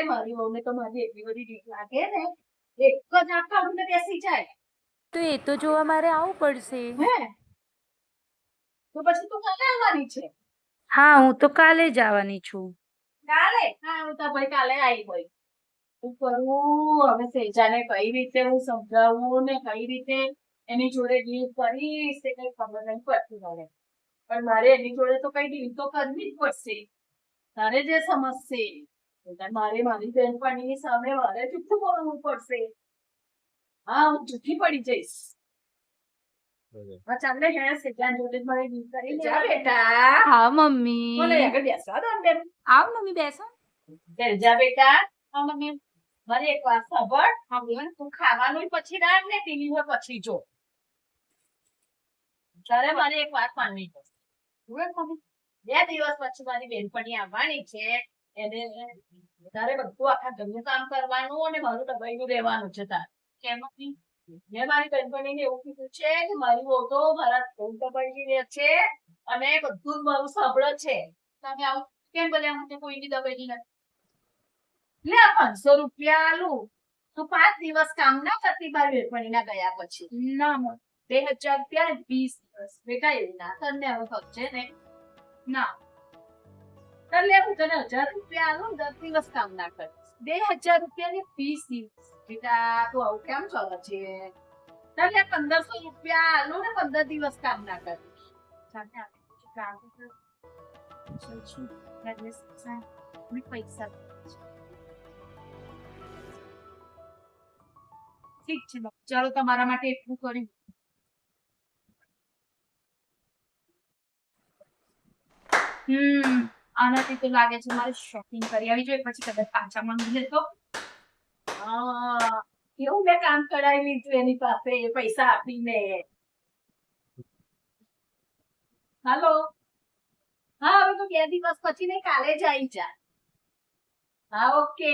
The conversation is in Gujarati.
અરે મારી વહુને તો મારી એટલી બધી બીક લાગે ને. એક જ આંખ કાઢીને બેસી જાય. તો એ તો જોવા મારે આવવું પડશે. હે? તો પછી તું કાલે આવવાની છે? હા હું તો કાલે જ આવવાની છું. કાલે? હા હું તો ભાઈ કાલે આવી ભાઈ શું કરું? હવે સેજાને કઈ રીતે હું સમજાવું ને કઈ રીતે એની જોડે ડીલ કરીશ તે કઈ ખબર નહીં પડતી મને. પણ મારે એની જોડે તો કઈ ડીલ તો કરવી જ પડશે. તારે જે સમજશે. મારે મારી બહેનપણીની સામે મારે જુઠ્ઠું બોલવું પડશે. હા હું જુઠ્ઠી પડી જઈશ. હા હે સેજાન જોડે જ ડીલ કરી જા બેટા. હા મમ્મી. મને આગળ બેસવા દો બેન. આવ મમ્મી બેસો. જા બેટા. હા મમ્મી. મારી એક વાત સાંભળ. હા બોલ. તું ખાવાનું પછી રાખ ને ટીવી પર પછી જો. તારે મારે એક વાત માનવી પડશે મમ્મી? બે દિવસ પછી મારી બેનપણી આવવાની છે. એને તારે બધું આખા ઘરનું કામ કરવાનું અને મારું દબાઈનું રહેવાનું છે તારે. કેમ મેં મારી બેનપણીને એવું કીધું છે કે મારી તો મારા બહુ રહે છે અને બધું જ મારું સાંભળે છે. તમે આવું કેમ બોલ્યા મને કોઈની દબાઈ નથી. લે પાંચસો રૂપિયા આલું. તું પાંચ દિવસ કામ ના કરતી મારી બેનપણીના ગયા પછી. ના. બે હજાર રૂપિયા વીસ દિવસ. બેટા એવું ના તને હવે છે ને? ના. તને હું તને હજાર રૂપિયા આલું દસ દિવસ કામ ના કરીશ બે હજાર રૂપિયાની વીસ દિવસ બેટા તું આવું કેમ ચાલે છે? તને પંદરસો રૂપિયા આલું ને પંદર દિવસ કામ ના કર. ઠીક છે ચાલો તમારા માટે એટલું કર્યું. હમ. આનાથી તો લાગે છે મારે શોપિંગ કરી આવી જોઈએ. પછી કદાચ પાછા માંગી લેતો કેવું મેં કામ કરાવી લીધું એની પાસે. પૈસા આપીને હાલો. હા, હવે તો બે દિવસ પછી ને કાલે જ આવી જા. હા, ઓકે.